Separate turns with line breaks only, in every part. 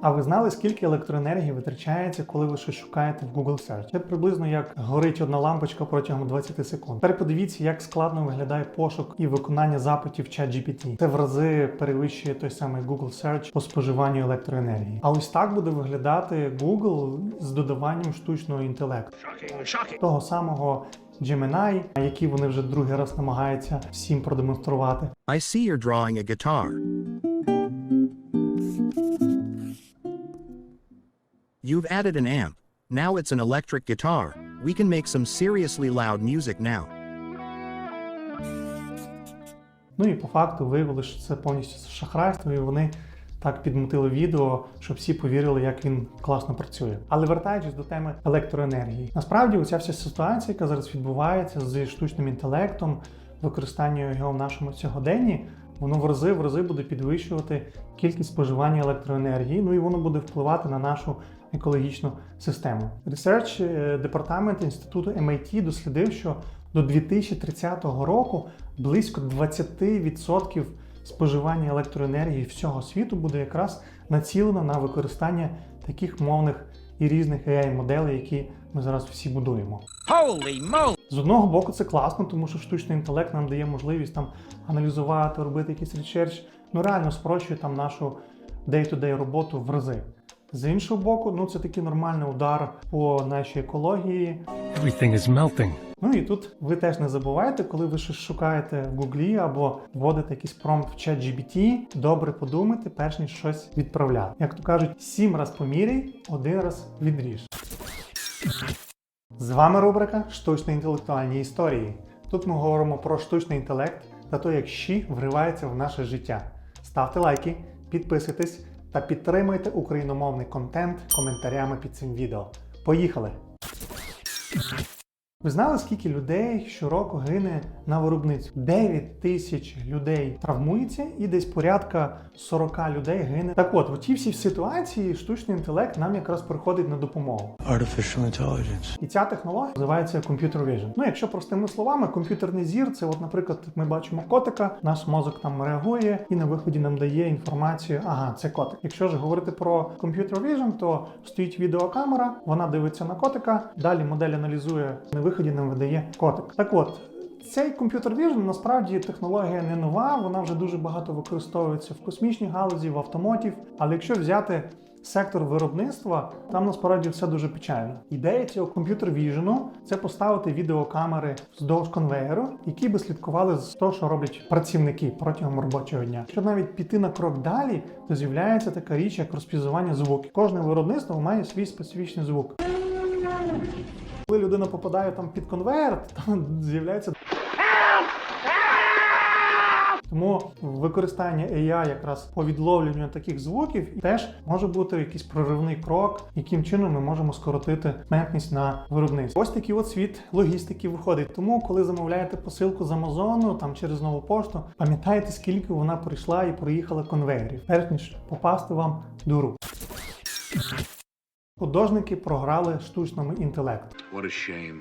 А ви знали, скільки електроенергії витрачається, коли ви щось шукаєте в Google Search? Це приблизно як горить одна лампочка протягом 20 секунд. Тепер подивіться, як складно виглядає пошук і виконання запитів в ChatGPT. Це в рази перевищує той самий Google Search по споживанню електроенергії. А ось так буде виглядати Google з додаванням штучного інтелекту. Того самого Gemini, який вони вже другий раз намагаються всім продемонструвати.
I see you're drawing a guitar. You've added an amp. Now it's an electric guitar. We can make some seriously loud music now.
Ну і по факту виявилося, що це повністю шахрайство, і вони так підмутили відео, щоб всі повірили, як він класно працює. Але вертаючись до теми електроенергії, насправді оця вся ситуація, яка зараз відбувається з штучним інтелектом, використанням його в нашому сьогоденні, воно в рази в рази буде підвищувати кількість споживання електроенергії, ну і воно буде впливати на нашу екологічну систему. Research е, департамент інституту MIT дослідив, що до 2030 року близько 20% споживання електроенергії всього світу буде якраз націлено на використання таких мовних і різних AI-моделей, які ми зараз всі будуємо.
Holy moly!
З одного боку, це класно, тому що штучний інтелект нам дає можливість там аналізувати, робити якийсь ресерч, ну реально спрощує там нашу day-to-day роботу в рази. З іншого боку, ну це такий нормальний удар по нашій екології.
Everything is melting.
Ну і тут ви теж не забувайте, коли ви щось шукаєте в Гуглі або вводите якийсь промпт в чат GBT, добре подумайте, перш ніж щось відправляти. Як то кажуть, сім раз поміряй, один раз відріж. З вами рубрика Штучно-інтелектуальні історії. Тут ми говоримо про штучний інтелект та то, як щі вривається в наше життя. Ставте лайки, підписуйтесь та підтримуйте україномовний контент коментарями під цим відео. Поїхали! Ви знали, скільки людей щороку гине на виробництві? 9 тисяч людей травмується і десь порядка 40 людей гине. Так от, в тій всій ситуації штучний інтелект нам якраз приходить на допомогу.
Artificial intelligence.
І ця технологія називається Computer Vision. Ну, якщо простими словами, комп'ютерний зір це, от, наприклад, ми бачимо котика, наш мозок там реагує і на виході нам дає інформацію. Ага, це котик. Якщо ж говорити про Computer Vision, то стоїть відеокамера, вона дивиться на котика, далі модель аналізує на виході нам видає котик. Так от. Цей комп'ютер Vision насправді технологія не нова, вона вже дуже багато використовується в космічній галузі, в автомотів. Але якщо взяти сектор виробництва, там насправді все дуже печально. Ідея цього комп'ютер Vision – це поставити відеокамери вздовж конвейеру, які би слідкували з того, що роблять працівники протягом робочого дня. Щоб навіть піти на крок далі, то з'являється така річ, як розпізнавання звуків. Кожне виробництво має свій специфічний звук. Коли людина попадає там під конвейер, там з'являється. Тому використання AI якраз по відловлюванню таких звуків теж може бути якийсь проривний крок, яким чином ми можемо скоротити смертність на виробництві. Ось такий от світ логістики виходить. Тому, коли замовляєте посилку з Амазону там через нову пошту, пам'ятайте, скільки вона пройшла і проїхала конвейерів, перш ніж попасти вам до рук. Художники програли штучному інтелекту.
What a shame.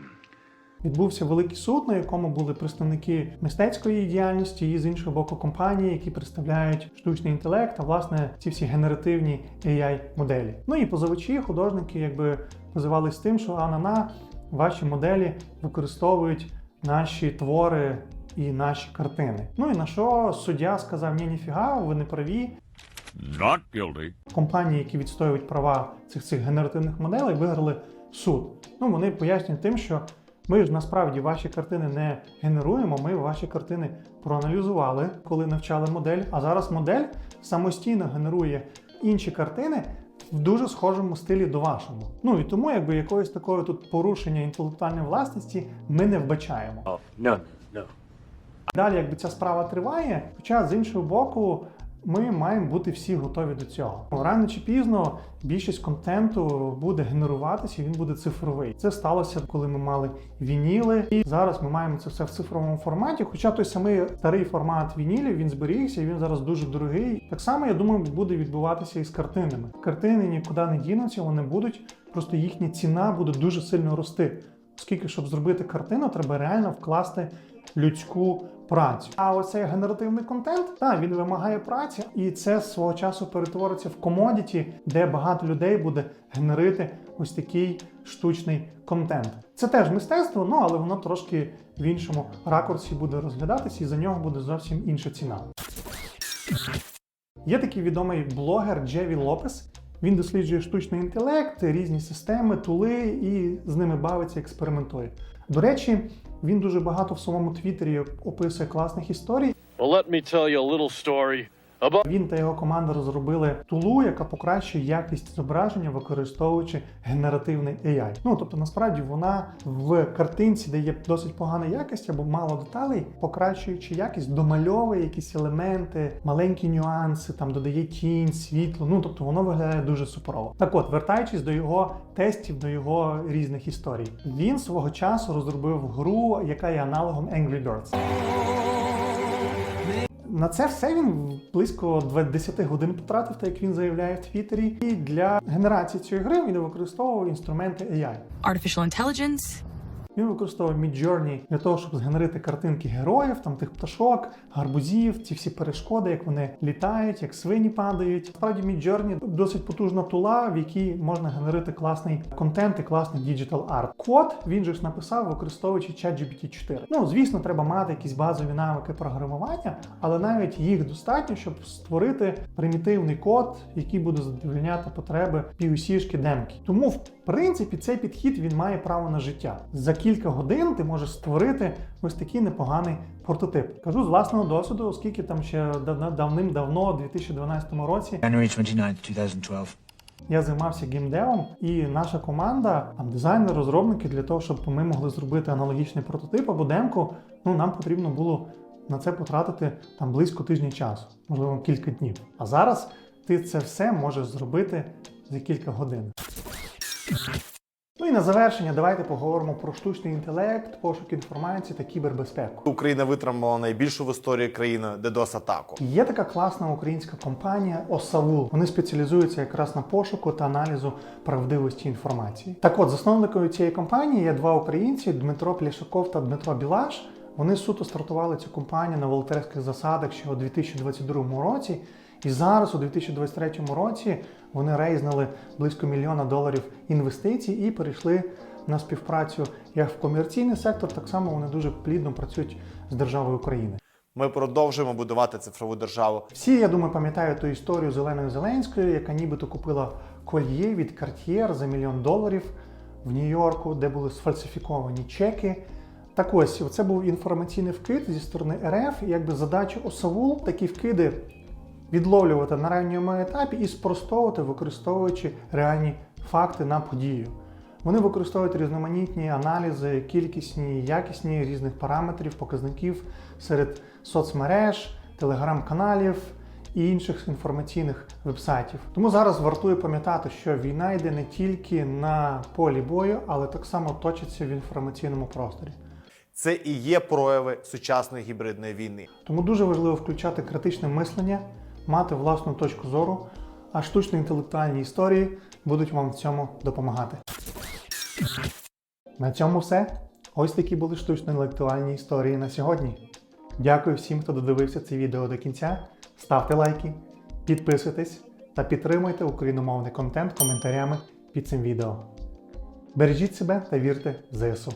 Відбувся великий суд, на якому були представники мистецької діяльності і з іншого боку компанії, які представляють штучний інтелект, а власне ці всі генеративні AI моделі. Ну і позивачі, художники, якби позивались з тим, що а-на-на, ваші моделі використовують наші твори і наші картини. Ну і на що суддя сказав: ні, ніфіга, ви не праві.
Not guilty.
Компанії, які відстоюють права цих цих генеративних моделей, виграли суд. Ну вони пояснюють тим, що ми ж насправді ваші картини не генеруємо. Ми ваші картини проаналізували, коли навчали модель. А зараз модель самостійно генерує інші картини в дуже схожому стилі до вашому. Ну і тому, якби якогось такого тут порушення інтелектуальної власності ми не вбачаємо.
None. No.
Далі, якби ця справа триває, хоча з іншого боку. Ми маємо бути всі готові до цього. Рано чи пізно більшість контенту буде генеруватися, він буде цифровий. Це сталося, коли ми мали вініли, і зараз ми маємо це все в цифровому форматі. Хоча той самий старий формат вінілів він зберігся, і він зараз дуже дорогий. Так само я думаю, буде відбуватися і з картинами. Картини нікуди не дінуться, вони будуть, просто їхня ціна буде дуже сильно рости. Оскільки, щоб зробити картину, треба реально вкласти людську працю. А оцей генеративний контент, так, він вимагає праці, і це свого часу перетвориться в комодіті, де багато людей буде генерити ось такий штучний контент. Це теж мистецтво, ну але воно трошки в іншому ракурсі буде розглядатися, і за нього буде зовсім інша ціна. Є такий відомий блогер Джеві Лопес. Він досліджує штучний інтелект, різні системи, тули і з ними бавиться, експериментує. До речі, він дуже багато в своєму твіттері описує класних історій.
Well, let me tell you a little story about.
Він та його команда розробили тулу, яка покращує якість зображення, використовуючи генеративний AI. Ну тобто, насправді вона в картинці, де є досить погана якість або мало деталей, покращуючи якість, домальовує якісь елементи, маленькі нюанси, там додає тінь, світло. Ну тобто воно виглядає дуже суперово. Так от, вертаючись до його тестів, до його різних історій, він свого часу розробив гру, яка є аналогом Angry Birds. На це все він близько 20 годин потратив, так як він заявляє в Твіттері. І для генерації цієї гри він використовував інструменти AI.
artificial intelligence,
Він використовував Midjourney для того, щоб згенерити картинки героїв, там тих пташок, гарбузів, ці всі перешкоди, як вони літають, як свині падають. Справді Midjourney досить потужна тула, в якій можна генерити класний контент і класний діджитал арт. Код він же ж написав, використовуючи ChatGPT 4. Ну звісно, треба мати якісь базові навики програмування, але навіть їх достатньо, щоб створити примітивний код, який буде задовольняти потреби PUC-шки демки. Тому, в принципі, цей підхід він має право на життя. За кілька годин ти можеш створити ось такий непоганий прототип. Кажу з власного досвіду, оскільки там ще дав- давним-давно, у 2012 році,
January 29, 2012.
я займався геймдевом, і наша команда, там дизайнери, розробники, для того, щоб ми могли зробити аналогічний прототип або демку, ну нам потрібно було на це потратити там близько тижня часу, можливо, кілька днів. А зараз ти це все можеш зробити за кілька годин. Ну і на завершення давайте поговоримо про штучний інтелект, пошук інформації та кібербезпеку.
Україна витримала найбільшу в історії країни DDoS-атаку.
Є така класна українська компанія Осавул. Вони спеціалізуються якраз на пошуку та аналізу правдивості інформації. Так от, засновниками цієї компанії є два українці: Дмитро Пляшаков та Дмитро Білаш. Вони суто стартували цю компанію на волонтерських засадах ще у 2022 році. І зараз, у 2023 році, вони рейзнали близько мільйона доларів інвестицій і перейшли на співпрацю як в комерційний сектор, так само вони дуже плідно працюють з державою України.
Ми продовжуємо будувати цифрову державу.
Всі, я думаю, пам'ятають ту історію з Оленою Зеленською, яка нібито купила кольє від Cartier за мільйон доларів в Нью-Йорку, де були сфальсифіковані чеки. Так ось, це був інформаційний вкид зі сторони РФ. І якби задача ОСАВУЛ такі вкиди відловлювати на ранньому етапі і спростовувати, використовуючи реальні факти на подію. Вони використовують різноманітні аналізи, кількісні, якісні різних параметрів, показників серед соцмереж, телеграм-каналів і інших інформаційних вебсайтів. Тому зараз вартує пам'ятати, що війна йде не тільки на полі бою, але так само точиться в інформаційному просторі.
Це і є прояви сучасної гібридної війни.
Тому дуже важливо включати критичне мислення, мати власну точку зору, а штучно-інтелектуальні історії будуть вам в цьому допомагати. На цьому все. Ось такі були штучно-інтелектуальні історії на сьогодні. Дякую всім, хто додивився це відео до кінця. Ставте лайки, підписуйтесь та підтримуйте україномовний контент коментарями під цим відео. Бережіть себе та вірте в ЗСУ.